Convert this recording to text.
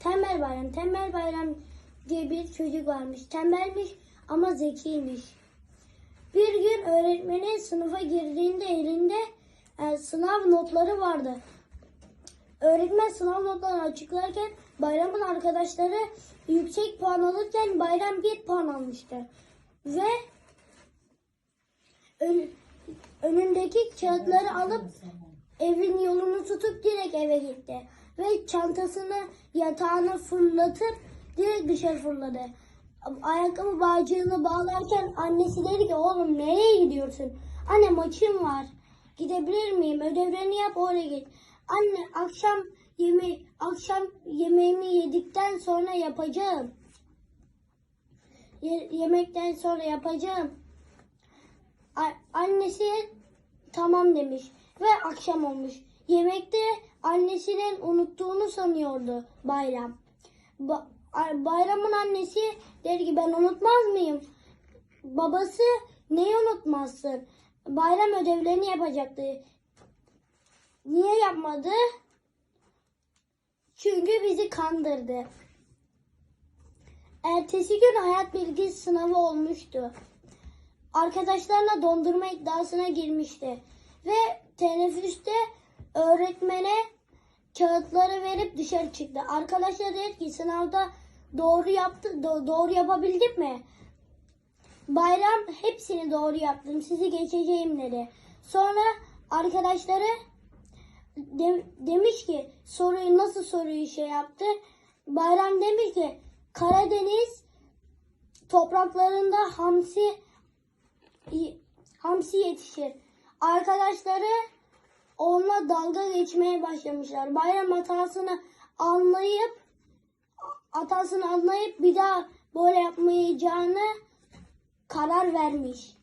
Tembel Bayram. Tembel Bayram diye bir çocuk varmış. Tembelmiş ama zekiymiş. Bir gün öğretmenin sınıfa girdiğinde elinde e, sınav notları vardı. Öğretmen sınav notlarını açıklarken Bayram'ın arkadaşları yüksek puan alırken Bayram bir puan almıştı. Ve ön- önündeki kağıtları alıp evin yolunu tutup direkt eve gitti. Ve çantasını yatağına fırlatıp direkt dışarı fırladı. Ayakkabı bağcığını bağlarken annesi dedi ki oğlum nereye gidiyorsun? Anne maçım var. Gidebilir miyim? Ödevlerini yap oraya git. Anne akşam yeme akşam yemeğimi yedikten sonra yapacağım. Ye- yemekten sonra yapacağım. A- annesi tamam demiş ve akşam olmuş. Yemekte annesinin unuttuğunu sanıyordu Bayram. Ba- Bayram'ın annesi der ki ben unutmaz mıyım? Babası neyi unutmazsın? Bayram ödevlerini yapacaktı. Niye yapmadı? Çünkü bizi kandırdı. Ertesi gün hayat bilgisi sınavı olmuştu arkadaşlarına dondurma iddiasına girmişti. Teneffüste öğretmene kağıtları verip dışarı çıktı. Arkadaşlar dedi ki sınavda doğru yaptı, do- doğru yapabildik mi? Bayram hepsini doğru yaptım. Sizi geçeceğim dedi. Sonra arkadaşları de- demiş ki soruyu nasıl soruyu şey yaptı? Bayram demiş ki Karadeniz topraklarında hamsi hamsi yetişir. Arkadaşları onunla dalga geçmeye başlamışlar. Bayram hatasını anlayıp hatasını anlayıp bir daha böyle yapmayacağını karar vermiş.